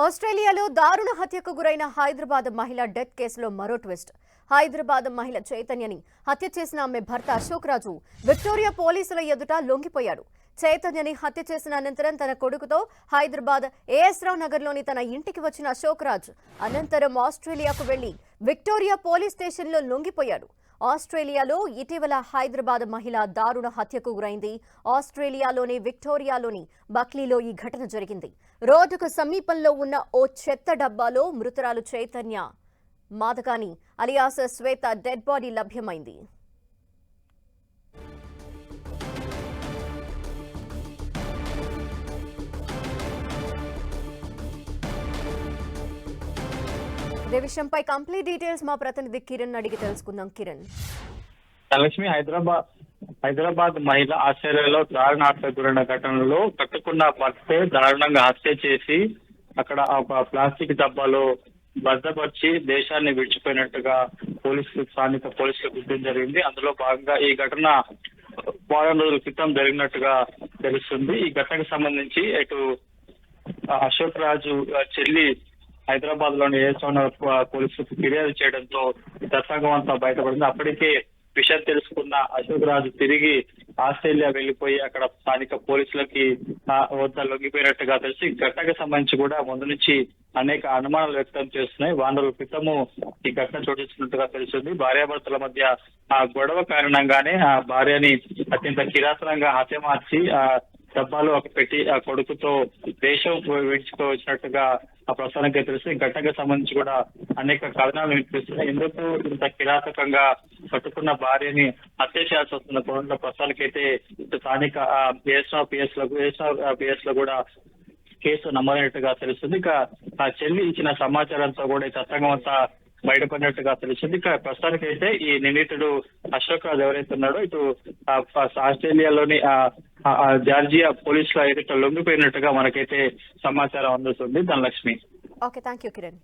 ఆస్ట్రేలియాలో దారుణ హత్యకు గురైన హైదరాబాద్ మహిళ డెత్ కేసులో మరో ట్విస్ట్. హైదరాబాద్ మహిళ చైతన్యని హత్య చేసిన ఆమె భర్త అశోక్ రాజు విక్టోరియా పోలీసుల ఎదుట లొంగిపోయాడు. చైతన్యని హత్య చేసిన అనంతరం తన కొడుకుతో హైదరాబాద్ ఏఎస్ రావు నగర్లోని తన ఇంటికి వచ్చిన అశోక్ రాజ్ అనంతరం ఆస్ట్రేలియాకు వెళ్ళి విక్టోరియా పోలీస్ స్టేషన్లో లొంగిపోయాడు. ఆస్ట్రేలియాలో ఇటీవల హైదరాబాద్ మహిళ దారుణ హత్యకు గురైంది. ఆస్ట్రేలియాలోని విక్టోరియాలోని బక్లీలో ఈ ఘటన జరిగింది. రోడ్డుకు సమీపంలో ఉన్న ఓ చెత్త డబ్బాలో మృతురాలు Chaitanya Madakani alias Shweta dead body లభ్యమైంది. ఇదే విషయంపై కంప్లీట్ డీటెయిల్స్ మా ప్రతినిధి కిరణ్ అడిగి తెలుసుకుందాం. కిరణ్. లక్ష్మి హైదరాబాద్ హైదరాబాద్ మహిళ ఆస్ట్రేలియాలో దారుణ హత్య గురైన ఘటనలో కట్టుకున్న భర్తే దారుణంగా హత్య చేసి అక్కడ ఒక ప్లాస్టిక్ డబ్బాలో భద్రపరిచి దేశాన్ని విడిచిపోయినట్టుగా పోలీసులు స్థానిక పోలీసులు గుర్తించడం జరిగింది. అందులో భాగంగా ఈ ఘటన వారం రోజుల క్రితం జరిగినట్టుగా తెలుస్తుంది. ఈ ఘటనకు సంబంధించి ఇటు అశోక్ రాజు చెల్లి హైదరాబాద్లోని ఏసోన పోలీసులకు ఫిర్యాదు చేయడంతో ఈ అంతా బయటపడింది. అప్పటికే విషయం తెలుసుకున్న అశోక్ రాజు తిరిగి ఆస్ట్రేలియా వెళ్ళిపోయి అక్కడ స్థానిక పోలీసులకి వద్ద లొంగిపోయినట్టుగా తెలిసి ఘటనకు సంబంధించి కూడా ముందు నుంచి అనేక అనుమానాలు వ్యక్తం చేస్తున్నాయి. వానరుల క్రితము ఈ ఘటన చోటిస్తున్నట్టుగా తెలిసింది భార్యాభర్తల మధ్య ఆ గొడవ కారణంగానే ఆ భార్యని అత్యంత కిరాతనంగా హత్యమార్చి ఆ డబ్బాలు ఒక పెట్టి ఆ కొడుకుతో దేశం విడిచిపోవచ్చినట్టుగా ఆ ప్రస్థానానికి తెలుసు ఘటనకు సంబంధించి కూడా అనేక కథనాలు వినిపిస్తున్నాయి. ఎందుకు ఇంత కిరాతకంగా పట్టుకున్న భార్యని హత్య చేయాల్సి వస్తున్న కోణంలో ప్రస్తుతానికైతే స్థానిక బిఎస్ఆర్ పిఎస్లకు పిఎస్లో కూడా కేసు నమోదైనట్టుగా తెలుస్తుంది. ఇక ఆ చెల్లి ఇచ్చిన సమాచారంతో కూడా ఈ తతంగం అంతా బయటపడినట్టుగా తెలిసింది ఇక అయితే ఈ నిందితుడు అశోక్ రాజ్ ఎవరైతే ఉన్నాడో ఇటు ఆస్ట్రేలియాలోని జార్జియా పోలీసులు అయితే లొంగిపోయినట్టుగా మనకైతే సమాచారం అందుతుంది Dhanalakshmi. Okay thank you Kiran.